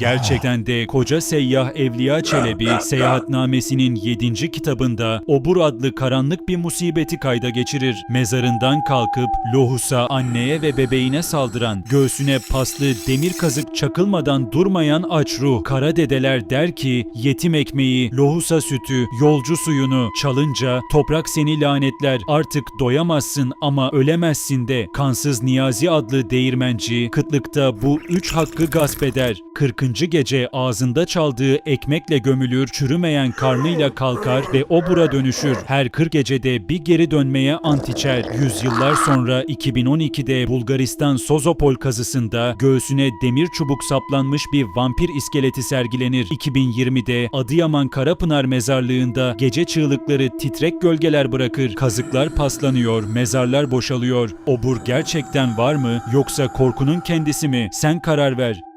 Gerçekten de koca seyyah Evliya Çelebi seyahatnamesinin 7. kitabında Obur adlı karanlık bir musibeti kayda geçirir. Mezarından kalkıp lohusa anneye ve bebeğine saldıran, göğsüne paslı demir kazık çakılmadan durmayan aç ruh. Kara dedeler der ki yetim ekmeği, lohusa sütü, yolcu suyunu çalınca toprak seni lanetler artık doyamazsın ama ölemezsin de kansız Niyazi adlı değirmenci kıtlıkta bu üç hakkı gasp eder. 40. gece ağzında çaldığı ekmekle gömülür, çürümeyen karnıyla kalkar ve obura dönüşür. Her 40 gecede bir geri dönmeye ant içer. Yüzyıllar sonra 2012'de Bulgaristan Sozopol kazısında göğsüne demir çubuk saplanmış bir vampir iskeleti sergilenir. 2020'de Adıyaman Karapınar mezarlığında gece çığlıkları titrek gölgeler bırakır. Kazıklar paslanıyor, mezarlar boşalıyor. Obur gerçekten var mı yoksa korkunun kendisi mi? Sen karar ver.